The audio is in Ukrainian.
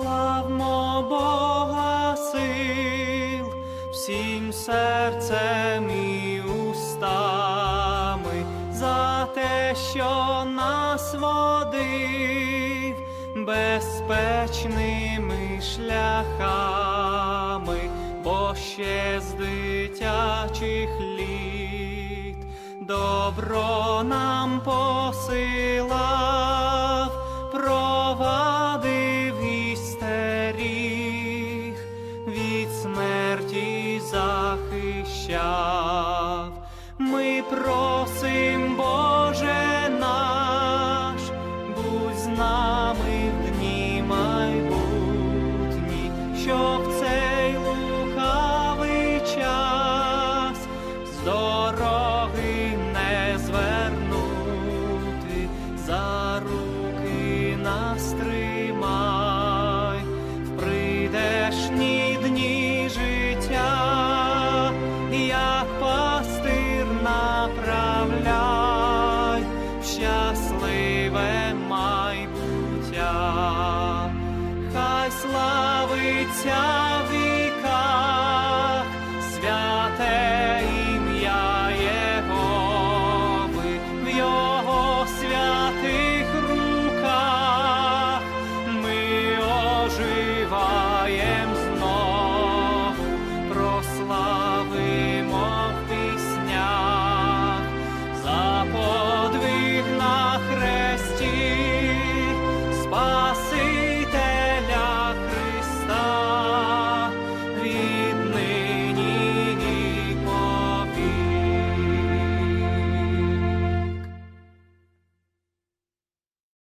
славмо Бога сил, всім серцем і устами за те, що нас водив безпечними шляхами, бо ще з дитячих літ добро нам посилив. Смерті захищав. Ми просим Tr